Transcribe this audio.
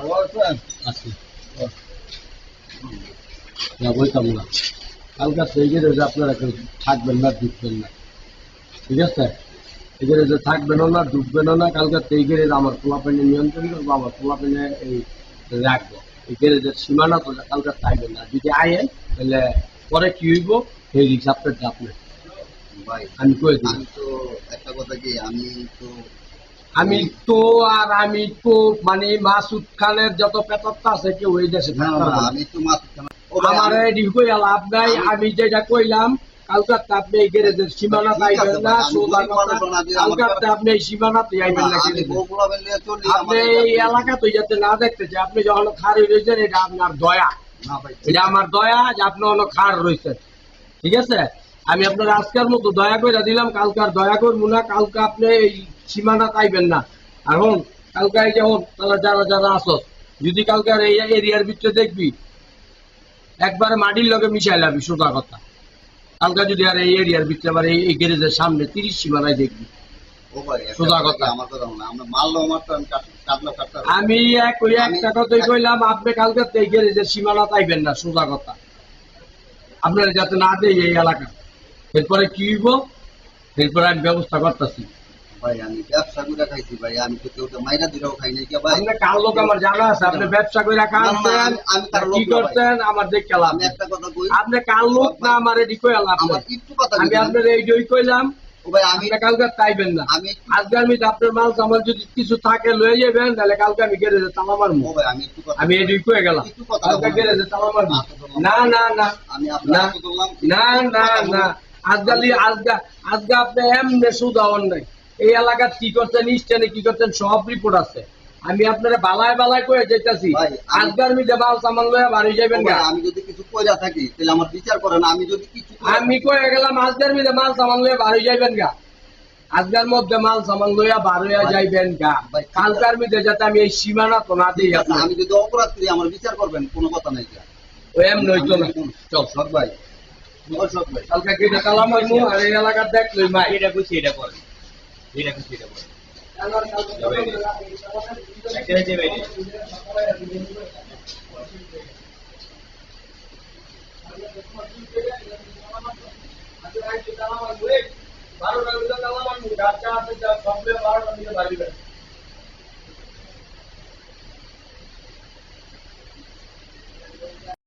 ভালো আছেন আছি না বলতাম না। কালকার থেকে যে আপনারা কেউ থাকবেন না ঢুকবেন না। ঠিক আছে? এখানে যে থাকবেনও না ঢুকবেনও না কালকার থেকে আমার পোলাপেনে নিয়ন্ত্রণ করব আমার পোলাপেনে এই রাখব। এখানে যে সীমানা তো কালকার থাকবেন না। যদি আয়েন তাহলে পরে কি হইব? সেই হিসাবটা আপনার ভাই আমি কয়ে দিই আমি তো একটা কথা কি আমি তো আমি তো আর আমি তো মানে মাসুদ খানের যত পেতত্তা আছে কেউ এই দেশে পারবে না। আমি তো আমার আমি- এডি কইয়া লাভ নাই। আমি যেটা কইলাম কালকাতে আপনি এই গ্যারেজের সীমানা ঠিক আছে পাইবেন না আমি সোজা গরিব কথা মানুষ না, যদি আমার কালকাতে আপনি এই সীমানাতে আইবেন না আমি গ্যারেজে। বগুড়া বেলিয়ে চলি আপনি এই এলাকা তো যাতে না দেখতে যে আপনি যখন খারি রয়েছেন এটা আপনার দয়া। এটা আমার দয়া যে আপনি অনেক খার রয়েছেন। ঠিক আছে? আমি আপনার আজকের মতো দয়া করে দিলাম কালকার দয়া করব না। কালকে আপনি এই সীমানা পাইবেন না। এখন কালকে এই যে হোক যারা যারা আসো যদি কালকার এই এরিয়ার ভিতরে দেখবি একবারে মাটির লগে মিশাই লাবি সোজা কথা। কালকা যদি আর এই এরিয়ার ভিতরে আবার এই গ্যারেজের সামনে তিরিশ সীমানায় দেখবি। আমি একটা কথাই কইলাম আপনি কালকে গ্যারেজের সীমানা না সোজা কথা। আপনার যাতে না দেয় এই এলাকা। এরপরে কি হইব? এরপরে আমি ব্যবস্থা করতেছি। ভাই আমি ব্যবসা করে খাইছি ভাই আমি তো কেউ মাইরা দিলেও খাই নাই। ভাই আপনি কার লোক আমার জানা আছে? আপনি ব্যবসা করে না, না, আমি- আমি তার কি না আমার দেখে খেলাম একটা কথা কই? আপনি কার লোক না আমার এটি কইলাম আমার একটু কথা আমি আপনার এই জয় কইলাম। ভাই আমি কালকে তাইবেন না। আমি আজকে আমি আপনার মাল আমার যদি কিছু থাকে লয়ে যাবেন তাহলে কালকে আমি গ্যারেজে তালা মারবো। ও ভাই আমি একটু কথা আমি গেলাম। একটু কথা কালকে গ্যারেজে তালা মারবো। না না না আমি আপনার না। হাতে ধরলাম। না না না। আজকালি আজকা আজকে আপনি এমনি সুদাওয়ান নাই। এই এলাকার কি করছেন ইস্টানে কি করছেন সব রিপোর্ট আছে। আমি আপনারা বালায় বালায় করে যেতেছি ভাই, আমি- দেবাল সামান লয়ে বাড়ি যাবেন গা। আমি যদি কিছু কইরা থাকি তাহলে আমার বিচার করেন আমি যদি কিছু আমি কয়ে গেলাম আজকের মিলে মাল সামান লয়ে বাড়ি যাইবেন গা। আজকের মধ্যে মাল সামান লইয়া বার হইয়া যাইবেন গা। কালকার মিলে যাতে আমি এই সীমানা তো না দিই আমি যদি অপরাধ করি আমার বিচার করবেন কোনো কথা নাই যা। ও এমনি হইতো না। চল সৎ ভাই। সৎ ভাই কালকে গেটে তালা মারমু আর এই এলাকার দেখলই মা এটা বুঝছি এটা করে বাইরে বারোটা তালা মারমু গাছ